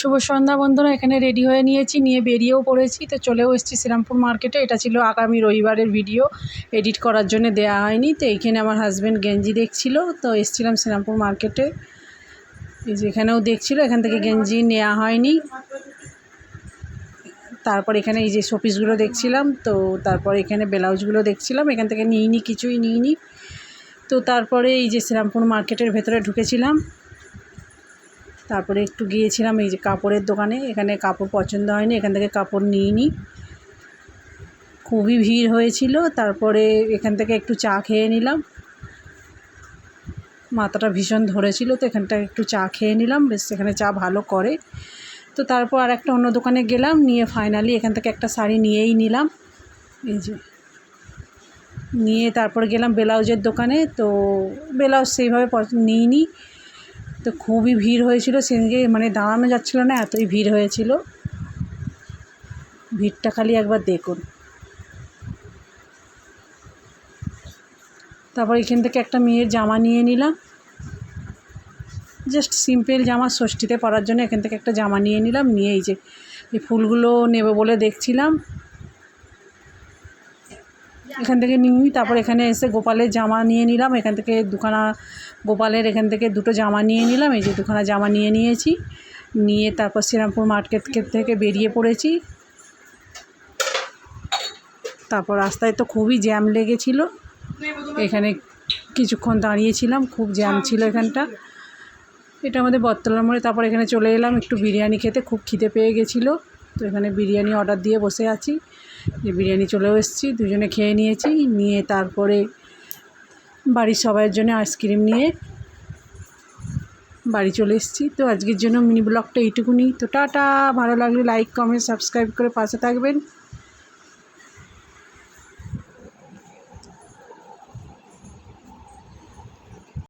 শুভ সন্ধ্যা বন্ধুরা, এখানে রেডি হয়ে নিয়েছি, নিয়ে বেরিয়েও পড়েছি। তো চলেও এসেছি শ্রীরামপুর মার্কেটে এটা ছিল আগামী রবিবারের ভিডিও এডিট করার জন্য দেয়া হয়নি। তো এইখানে আমার হাজব্যান্ড গেঞ্জি দেখছিল। তো এসছিলাম শ্রীরামপুর মার্কেটে এই যে এখানেও দেখছিল, এখান থেকে গেঞ্জি নেওয়া হয়নি। তারপর এখানে এই যে শোপিসগুলো দেখছিলাম, তো তারপর এখানে ব্লাউজগুলো দেখছিলাম। এখান থেকে নিইনি, কিছুই নিইনি। তো তারপরে এই যে শ্রীরামপুর মার্কেটের ভেতরে ঢুকেছিলাম। তারপরে একটু গিয়েছিলাম এই যে কাপড়ের দোকানে, এখানে কাপড় পছন্দ হয়নি, এখান থেকে কাপড় নিইনি। খুবই ভিড় হয়েছিল, তারপরে এখান থেকে একটু চা খেয়ে নিলাম। মাথাটা ভীষণ ধরেছিল, তো এখানটা একটু চা খেয়ে নিলাম, বেশ এখানে চা ভালো করে। তো তারপর আর একটা অন্য দোকানে গেলাম, নিয়ে ফাইনালি এখান থেকে একটা শাড়ি নিয়েই নিলাম। এই যে, নিয়ে তারপর গেলাম ব্লাউজের দোকানে, তো ব্লাউজ সেইভাবে পছন্দ নিইনি। তো খুবই ভিড় হয়েছিল। সেদিকে মানে দাঁড়ানো যাচ্ছিল না, এতই ভিড় হয়েছিল। ভিড়টা খালি একবার দেখুন। তারপর এখান থেকে একটা মেয়ের জামা নিয়ে নিলাম। জাস্ট সিম্পল জামা ষষ্ঠীতে পরার জন্য এখান থেকে একটা জামা নিয়ে নিলাম। নিয়ে এই যে এই ফুলগুলো নেব বলে দেখছিলাম। এখান থেকে নিই, তারপর এখানে এসে গোপালের জামা নিয়ে নিলাম। এখান থেকে দুখানা গোপালের এখান থেকে দুটো জামা নিয়ে নিলাম। এই যে দুখানা জামা নিয়ে নিয়েছি। নিয়ে তারপর শ্রীরামপুর মার্কেট থেকে বেরিয়ে পড়েছি। তারপর রাস্তায় তো খুবই জ্যাম লেগেছিল। এখানে কিছুক্ষণ দাঁড়িয়েছিলাম, খুব জ্যাম ছিল এখানটা। এটা আমাদের বটতলার মোড়ে। তারপর এখানে চলে এলাম, একটু বিরিয়ানি খেতে। খুব খিদে পেয়ে গেছিল। তো এখানে বিরিয়ানি অর্ডার দিয়ে বসে আছি। যে বিরিয়ানি চলেও এসেছি, দুজনে খেয়ে নিয়েছি, নিয়ে তারপরে বাড়ির সবাইয়ের জন্য আইসক্রিম নিয়ে বাড়ি চলে এসেছি। তো আজকের জন্য মিনি ব্লগটা এইটুকুনি। তো টাটা, ভালো লাগলে লাইক কমেন্ট সাবস্ক্রাইব করে পাশে থাকবেন।